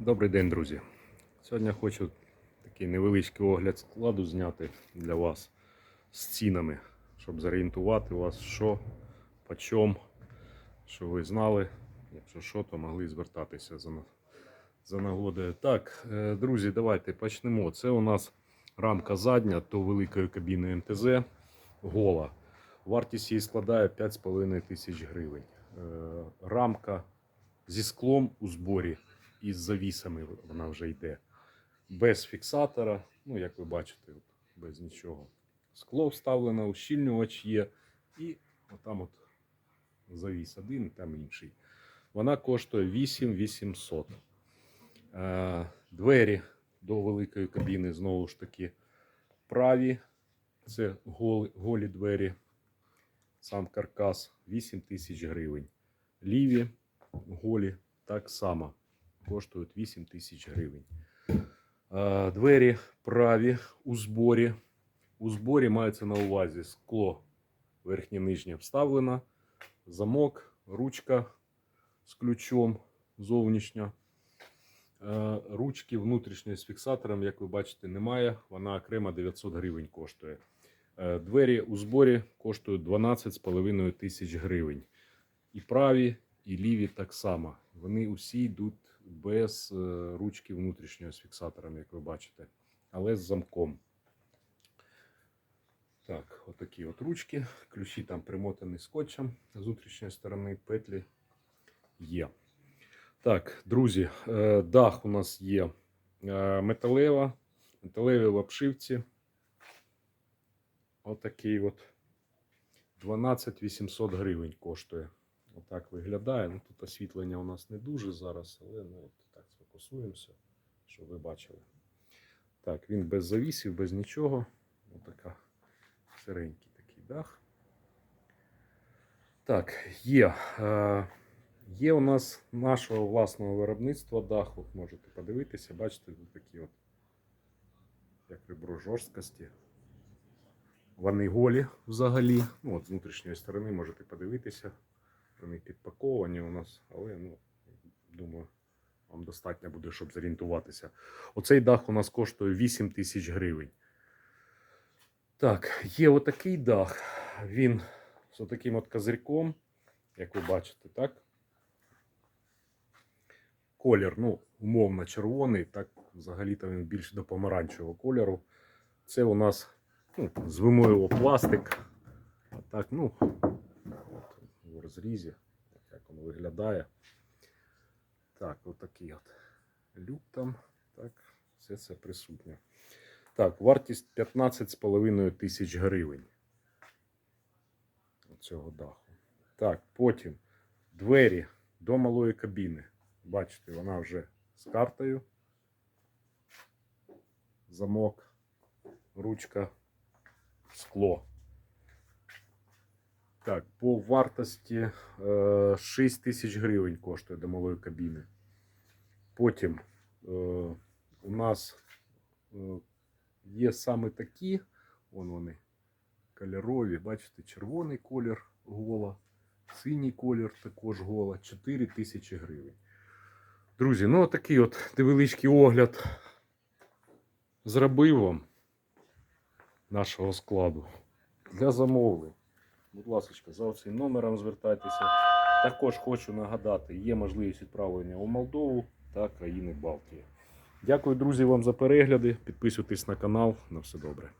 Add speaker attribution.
Speaker 1: Добрий день, друзі. Сьогодні хочу такий невеличкий огляд складу зняти для вас з цінами, щоб зорієнтувати вас, що, по чому, щоб ви знали, якщо що, то могли звертатися за, за нагодою. Так, е, друзі, давайте почнемо. Це у нас рамка задня до великої кабіни МТЗ гола. Вартість її складає 5,5 тисяч гривень. Е, Рамка зі склом у зборі і з завісами вона вже йде. Без фіксатора, ну як ви бачите, от, без нічого. Скло вставлено, ущільнювач є, і отам от завіс один, там інший. Вона коштує 8800. Е, Двері до великої кабіни знову ж таки праві. Це голі, голі двері. Сам каркас 8 тисяч гривень. Ліві голі так само коштують 8 тисяч гривень. Двері праві у зборі. У зборі мається на увазі скло верхнє нижнє вставлено, замок, ручка з ключом зовнішня. Ручки внутрішньої з фіксатором, як ви бачите, немає. Вона окремо 900 гривень коштує. Двері у зборі коштують 12,5 тисяч гривень. І праві, і ліві так само. Вони усі йдуть без е, ручки внутрішньої з фіксатором, як ви бачите, але з замком. Так, отакі от ручки. Ключі там примотані скотчем з внутрішньої сторони, петлі є. Так, друзі, е, дах у нас є е, металева, металеві в обшивці. Отакий от 12 800 гривень коштує. Отак виглядає. Ну, тут освітлення у нас не дуже зараз, але ну, от так сфокусуємося, щоб ви бачили. Так, він без завісів, без нічого. Отака сиренький такий дах. Так, є. Е, є у нас нашого власного виробництва дах. От можете подивитися, бачите, тут такі от, як ребро жорсткості. Вони голі взагалі. Ну, от з внутрішньої сторони можете подивитися. Вони підпаковані у нас, але ну, думаю, вам достатньо буде, щоб зорієнтуватися. Оцей дах у нас коштує 8 тисяч гривень. Так, є отакий дах. Він з таким от козирьком, як ви бачите, так? Колір, ну, умовно червоний, так взагалі-то він більш до помаранчевого кольору. Це у нас ну, звемо його пластик. А так, ну, розрізі, як він виглядає. Так, отакий от люк там. Так, все це присутнє. Так, вартість 15,5 тисяч гривень. Цього даху. Так, потім двері до малої кабіни. Бачите, вона вже з картою. Замок, ручка, скло. Так, по вартості е, 6 тисяч гривень коштує до малої кабіни. Потім е, у нас е, є саме такі, вон вони, кольорові, бачите, червоний колір гола, синій колір також гола, 4 тисячі гривень. Друзі, ну такий от невеличкий огляд зробив вам нашого складу для замовлень. Будь ласка, за цим номером звертайтеся. Також хочу нагадати, є можливість відправлення у Молдову та країни Балтії. Дякую, друзі, вам за перегляди. Підписуйтесь на канал. На все добре.